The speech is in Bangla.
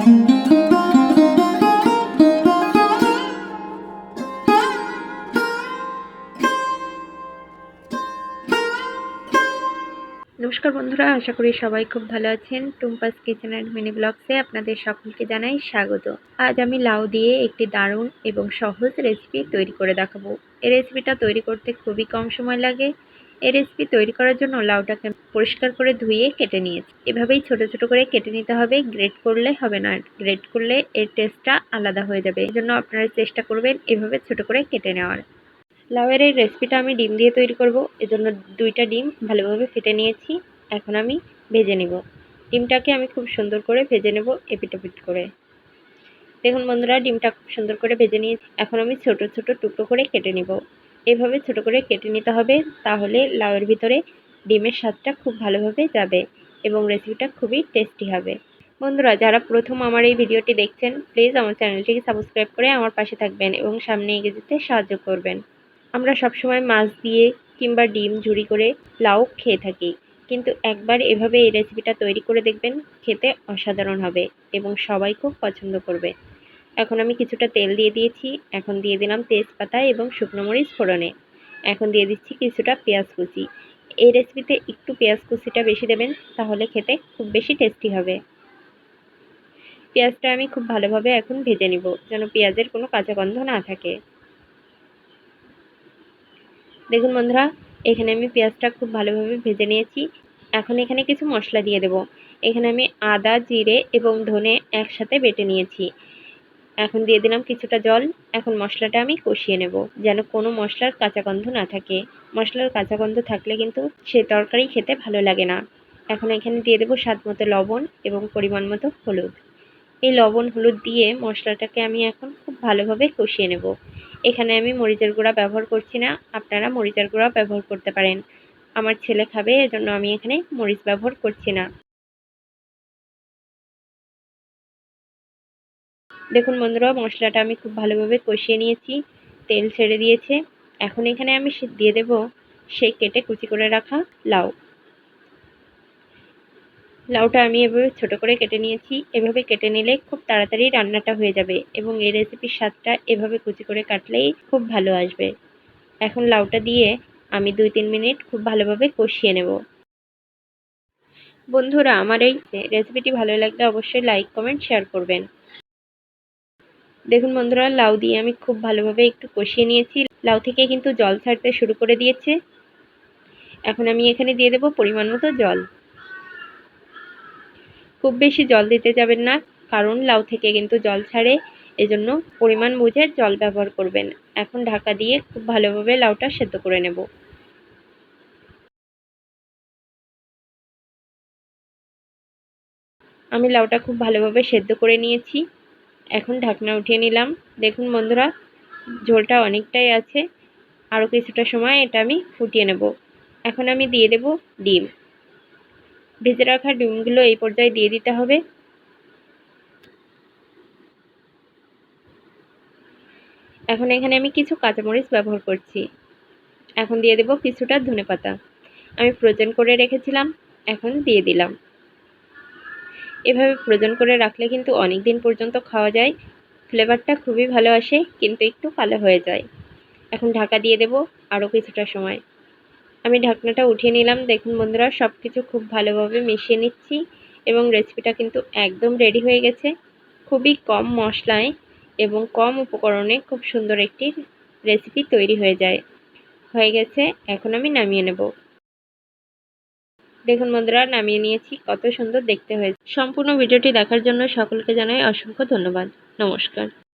নমস্কার বন্ধুরা, আশা করি সবাই খুব ভালো আছেন। টুম্পাস কিচেন অ্যান্ড মিনি ব্লগসে আপনাদের সকলকে জানাই স্বাগত। আজ আমি লাউ দিয়ে একটি দারুণ এবং সহজ রেসিপি তৈরি করে দেখাবো। এই রেসিপিটা তৈরি করতে খুবই কম সময় লাগে। এই রেসিপি তৈরি করার জন্য লাউটাকে পরিষ্কার করে ধুয়ে কেটে নিয়েছি। এভাবেই ছোট ছোট করে কেটে নিতে হবে, গ্রেট করলে হবে না গ্রেট করলে এর টেস্টটা আলাদা হয়ে যাবে। এই জন্য আপনারা চেষ্টা করবেন এভাবে ছোট করে কেটে নেওয়ার। লাউয়ের এই রেসিপিটা আমি ডিম দিয়ে তৈরি করব। এজন্য দুইটা ডিম ভালোভাবে ফেটে নিয়েছি। এখন আমি ভেজে নেব। ডিমটাকে আমি খুব সুন্দর করে ভেজে নেব এপিটোপিট করে। দেখুন বন্ধুরা, ডিমটা খুব সুন্দর করে ভেজে নিয়েছি। এখন আমি ছোট ছোট টুকরো করে কেটে নেব। এভাবে ছোট করে কেটে নিতে হবে, তাহলে লাউয়ের ভিতরে ডিমের স্বাদটা খুব ভালোভাবে যাবে এবং রেসিপিটা খুবই টেস্টি হবে। বন্ধুরা, যারা প্রথম আমার এই ভিডিওটি দেখছেন প্লিজ আমার চ্যানেলটিকে সাবস্ক্রাইব করে আমার পাশে থাকবেন এবং সামনে এগিয়ে যেতে সাহায্য করবেন। আমরা সবসময় মাছ দিয়ে কিংবা ডিম ঝুরি করে লাউ খেয়ে থাকি, কিন্তু একবার এভাবে এই রেসিপিটা তৈরি করে দেখবেন, খেতে অসাধারণ হবে এবং সবাই খুব পছন্দ করবে। এখন আমি কিছুটা তেল দিয়ে দিয়েছি, এখন দিয়ে দিলাম তেজপাতা এবং শুকনো মরিচ ফোড়নে। এখন দিয়ে দিচ্ছি কিছুটা পেঁয়াজ কুচি। এই রেসিপিতে একটু পেঁয়াজ কুচিটা বেশি দেবেন, তাহলে খেতে খুব বেশি টেস্টি হবে। পেঁয়াজটা আমি খুব ভালোভাবে এখন ভেজে নিব, যেন পেঁয়াজের কোনো কাঁচা গন্ধ না থাকে। দেখুন বন্ধুরা, এখানে আমি পেঁয়াজটা খুব ভালোভাবে ভেজে নিয়েছি। এখন এখানে কিছু মশলা দিয়ে দেব। এখানে আমি আদা, জিরে এবং ধনে একসাথে বেটে নিয়েছি। এখন দিয়ে দিলাম কিছুটা জল, এখন মশলাটা আমি কষিয়ে নেব, যেন কোনো মশলার কাঁচা গন্ধ না থাকে। মশলার কাঁচা গন্ধ থাকলে কিন্তু সে তরকারি খেতে ভালো লাগে না। এখন এখানে দিয়ে দেবো স্বাদ মতো লবণ এবং পরিমাণ মতো হলুদ। এই লবণ হলুদ দিয়ে মশলাটাকে আমি এখন খুব ভালোভাবে কষিয়ে নেব। এখানে আমি মরিচের গুঁড়া ব্যবহার করছি না, আপনারা মরিচের গুঁড়া ব্যবহার করতে পারেন। আমার ছেলে খাবে, এজন্য আমি এখানে মরিচ ব্যবহার করছি না। দেখুন বন্ধুরা, মশলাটা আমি খুব ভালোভাবে কষিয়ে নিয়েছি, তেল ছেড়ে দিয়েছে। এখন এখানে আমি দিয়ে দেব সেই কেটে কুচি করে রাখা লাউ। লাউটা আমি এভাবে ছোট করে কেটে নিয়েছি। এভাবে কেটে নিলে খুব তাড়াতাড়ি রান্নাটা হয়ে যাবে এবং এই রেসিপির স্বাদটা এভাবে কুচি করে কাটলেই খুব ভালো আসবে। এখন লাউটা দিয়ে আমি দুই তিন মিনিট খুব ভালোভাবে কষিয়ে নেব। বন্ধুরা, আমার এই রেসিপিটি ভালো লাগলে অবশ্যই লাইক কমেন্ট শেয়ার করবেন। দেখুন বন্ধুরা, লাউ দিয়ে আমি খুব ভালোভাবে একটু কষিয়ে নিয়েছি। লাউ থেকে কিন্তু জল ছাড়তে শুরু করে দিয়েছে। এখন আমি এখানে দিয়ে দেব পরিমাণ মতো জল। খুব বেশি জল দিতে যাবেন না, কারণ লাউ থেকে কিন্তু জল ছাড়ে, এজন্য পরিমাণ বুঝে জল ব্যবহার করবেন। এখন ঢাকা দিয়ে খুব ভালোভাবে লাউটা সেদ্ধ করে নেব। আমি লাউটা খুব ভালোভাবে সেদ্ধ করে নিয়েছি। এখন ঢাকনা উঠিয়ে নিলাম। দেখুন বন্ধুরা, ঝোলটা অনেকটাই আছে। আরও কিছুটা সময় এটা আমি ফুটিয়ে নেব। এখন আমি দিয়ে দেব ডিম। ভেজে রাখা ডিমগুলো এই পর্যায়ে দিয়ে দিতে হবে। এখন এখানে আমি কিছু কাঁচামরিচ ব্যবহার করছি। এখন দিয়ে দেব কিছুটা ধনে পাতা আমি ফ্রোজেন করে রেখেছিলাম, এখন দিয়ে দিলাম। এভাবে ফ্রোজেন করে রাখলে কিন্তু অনেক দিন পর্যন্ত খাওয়া যায়। ফ্লেভারটা খুবই ভালো আসে, কিন্তু একটু কালো হয়ে যায়। এখন ঢাকা দিয়ে দেব আরও কিছুটা সময়। আমি ঢাকনাটা উঠিয়ে নিলাম। দেখুন বন্ধুরা সব কিছু খুব ভালোভাবে মিশিয়ে নিচ্ছি এবং রেসিপিটা কিন্তু একদম রেডি হয়ে গেছে। খুবই কম মশলায় এবং কম উপকরণে খুব সুন্দর একটি রেসিপি তৈরি হয়ে যায়। হয়ে গেছে, এখন আমি নামিয়ে নেব। দেখুন বন্ধুরা, নামিয়ে নিয়েছি। কত সুন্দর দেখতে হয়েছে। সম্পূর্ণ ভিডিওটি দেখার জন্য সকলকে জানাই অসংখ্য ধন্যবাদ। নমস্কার।